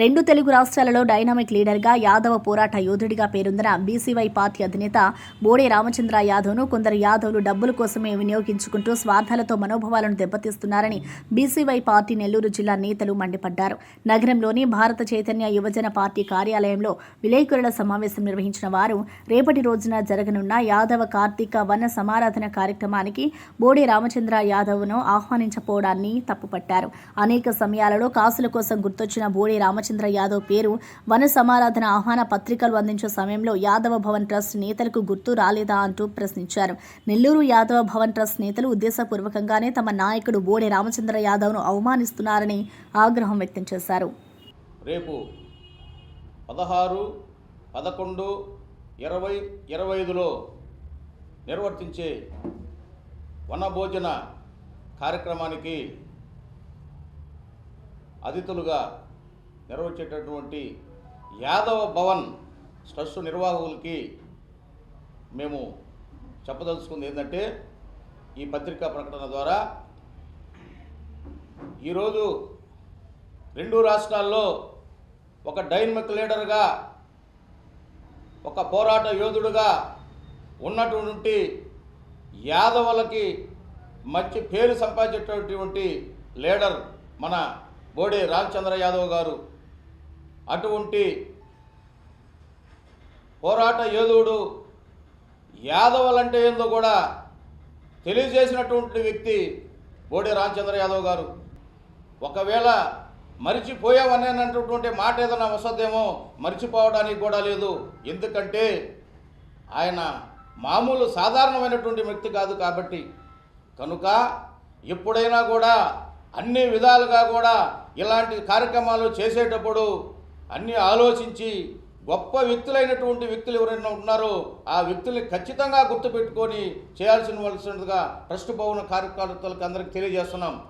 రెండు తెలుగు రాష్ట్రాలలో డైనామిక్ లీడర్గా యాదవ పోరాట యోధుడిగా పేరొందిన బీసీవై పార్టీ అధినేత బోడే రామచంద్ర యాదవ్ను కొందరు యాదవులు డబ్బుల కోసమే వినియోగించుకుంటూ స్వార్థాలతో మనోభావాలను దెబ్బతీస్తున్నారని బీసీవై పార్టీ నెల్లూరు జిల్లా నేతలు మండిపడ్డారు. నగరంలోని భారత చైతన్య యువజన పార్టీ కార్యాలయంలో విలేకరుల సమావేశం నిర్వహించిన వారు రేపటి రోజున జరగనున్న యాదవ కార్తీక వన సమారాధన కార్యక్రమానికి బోడే రామచంద్ర యాదవ్ను ఆహ్వానించపోవడాన్ని తప్పుపట్టారు. అనేక సమయాలలో కాసుల కోసం గుర్తొచ్చిన బోడే రామచంద్ర యాదవ్ పేరు వన సమారాధన ఆహ్వాన పత్రికలు అందించే సమయంలో యాదవ భవన్ ట్రస్ట్ నేతలకు గుర్తు రాలేదా అంటూ ప్రశ్నించారు. నెల్లూరు యాదవ భవన్ ట్రస్ట్ నేతలు ఉద్దేశపూర్వకంగానే తమ నాయకుడు బోడే రామచంద్ర యాదవ్ను అవమానిస్తున్నారని ఆగ్రహం వ్యక్తం చేశారు. రేపు పదహారు పదకొండు ఇరవై ఇరవై ఐదులో నిర్వర్తించే వనభోజన కార్యక్రమానికి అతిథులుగా నిర్వహించేటటువంటి యాదవ భవన్ ట్రస్ట్ నిర్వాహకులకి మేము చెప్పదలుచుకుంది ఏంటంటే ఈ పత్రికా ప్రకటన ద్వారా ఈరోజు రెండు రాష్ట్రాల్లో ఒక డైనమిక్ లీడర్గా ఒక పోరాట యోధుడుగా ఉన్నటువంటి యాదవులకి మంచి పేరు సంపాదించేటటువంటి లీడర్ మన బోడే రామచంద్ర యాదవ్ గారు. అటువంటి పోరాట యోధుడు యాదవులంటే ఏందో కూడా తెలియజేసినటువంటి వ్యక్తి బోడే రామచంద్ర యాదవ్ గారు. ఒకవేళ మరిచిపోయావనేటటువంటి మాట ఏదైనా వస్తుందేమో మర్చిపోవడానికి కూడా లేదు. ఎందుకంటే ఆయన మామూలు సాధారణమైనటువంటి వ్యక్తి కాదు కాబట్టి. కనుక ఎప్పుడైనా కూడా అన్ని విధాలుగా కూడా ఇలాంటి కార్యక్రమాలు చేసేటప్పుడు అన్నీ ఆలోచించి గొప్ప వ్యక్తులైనటువంటి వ్యక్తులు ఎవరైనా ఉన్నారో ఆ వ్యక్తుల్ని ఖచ్చితంగా గుర్తుపెట్టుకొని చేయాల్సిన వలసినట్టుగా ట్రస్ట్ భవన కార్యకర్తలకు అందరికీ తెలియజేస్తున్నాం.